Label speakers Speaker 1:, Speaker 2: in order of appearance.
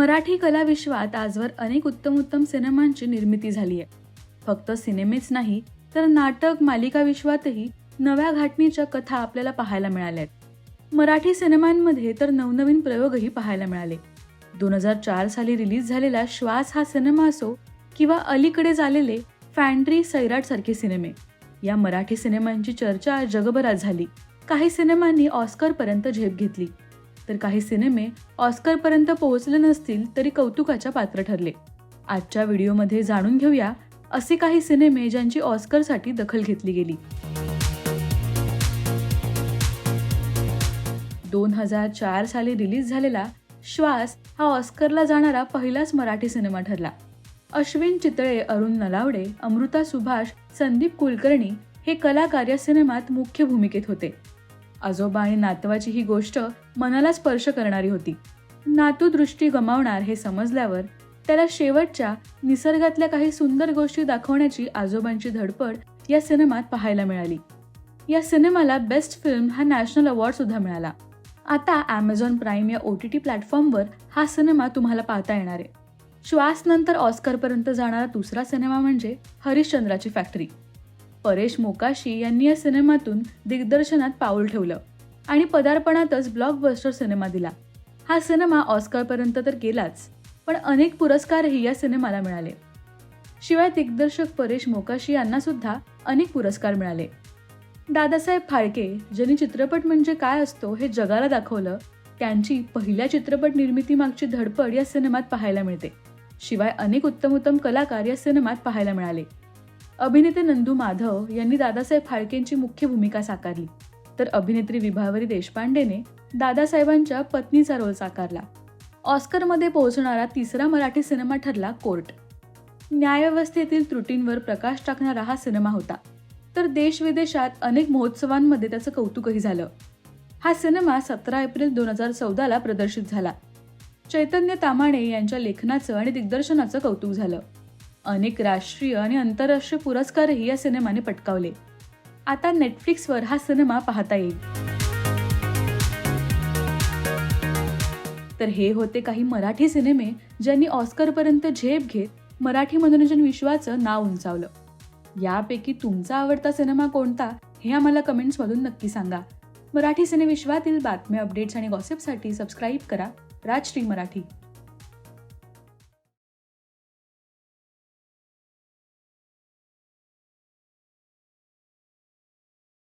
Speaker 1: मराठी कलाविश्वात आजवर अनेक उत्तम उत्तम सिनेमांची निर्मिती झाली आहे. फक्त सिनेमेच नाही तर नाटक मालिका विश्वातही नव्या घाटणीच्या कथा आपल्याला पाहायला मिळाल्या आहेत. मराठी सिनेमांमध्ये तर नवनवीन प्रयोगही पाहायला मिळाले. दोन हजार चार साली रिलीज झालेला श्वास हा सिनेमा असो किंवा अलीकडे झालेले फॅन्ड्री सैराट सारखे सिनेमे या मराठी सिनेमांची चर्चा जगभरात झाली. काही सिनेमांनी ऑस्करपर्यंत झेप घेतली. तर काही सिनेमे ऑस्करपर्यंत पोहोचले नसतील तरी कौतुकाच्या पात्र ठरले. आजच्या व्हिडिओमध्ये जाणून घेऊया असे काही सिनेमे ज्यांची ऑस्करसाठी दखल घेतली गेली. दोन हजार चार साली रिलीज झालेला श्वास हा ऑस्करला जाणारा पहिलाच मराठी सिनेमा ठरला. अश्विन चितळे अरुण नलावडे अमृता सुभाष संदीप कुलकर्णी हे कलाकार या सिनेमात मुख्य भूमिकेत होते. आजोबा आणि नातवाची ही गोष्ट मनाला स्पर्श करणारी होती. नातू दृष्टी गमावणार हे समजल्यावर त्याला शेवटच्या निसर्गातल्या काही सुंदर गोष्टी दाखवण्याची आजोबांची धडपड या सिनेमात पाहायला मिळाली. या सिनेमाला बेस्ट फिल्म हा नॅशनल अवॉर्ड सुद्धा मिळाला. आता ॲमेझॉन प्राईम या ओ टी टी प्लॅटफॉर्मवर हा सिनेमा तुम्हाला पाहता येणार आहे. श्वास नंतर ऑस्करपर्यंत जाणारा दुसरा सिनेमा म्हणजे हरिश्चंद्राची फॅक्टरी परेश मोकाशी यांनी या सिनेमातून दिग्दर्शनात पाऊल ठेवलं आणि पदार्पणातच ब्लॉकबस्टर सिनेमा दिला. हा सिनेमा ऑस्करपर्यंत तर गेलाच पण अनेक पुरस्कारही या सिनेमाला मिळाले. शिवाय दिग्दर्शक परेश मोकाशी यांना सुद्धा अनेक पुरस्कार मिळाले. दादासाहेब फाळके ज्यांनी चित्रपट म्हणजे काय असतो हे जगाला दाखवलं त्यांची पहिल्या चित्रपट निर्मितीमागची धडपड या सिनेमात पाहायला मिळते. शिवाय अनेक उत्तम उत्तम कलाकार या सिनेमात पाहायला मिळाले. अभिनेते नंदू माधव यांनी दादासाहेब फाळकेंची मुख्य भूमिका साकारली. तर अभिनेत्री विभावरी देशपांडेने दादासाहेबांच्या पत्नीचा रोल साकारला. ऑस्करमध्ये पोहोचणारा तिसरा मराठी सिनेमा ठरला कोर्ट. न्यायव्यवस्थेतील त्रुटींवर प्रकाश टाकणारा हा सिनेमा होता. तर देशविदेशात अनेक महोत्सवांमध्ये त्याचं कौतुकही झालं. हा सिनेमा सतरा एप्रिल दोन हजार चौदाला प्रदर्शित झाला. चैतन्य तामाणे यांच्या लेखनाचं आणि दिग्दर्शनाचं कौतुक झालं. अनेक राष्ट्रीय आणि आंतरराष्ट्रीय पुरस्कारही या सिनेमाने पटकावले. आता नेटफ्लिक्सवर हा सिनेमा पाहता येईल. तर हे होते काही मराठी सिनेमे ज्यांनी ऑस्करपर्यंत झेप घेत मराठी मनोरंजन विश्वाचं नाव उंचावलं. यापैकी तुमचा आवडता सिनेमा कोणता हे आम्हाला कमेंट्समधून नक्की सांगा. मराठी सिनेविश्वातील बातम्या अपडेट्स आणि गॉसिपसाठी सबस्क्राईब करा. राजश्री मराठी.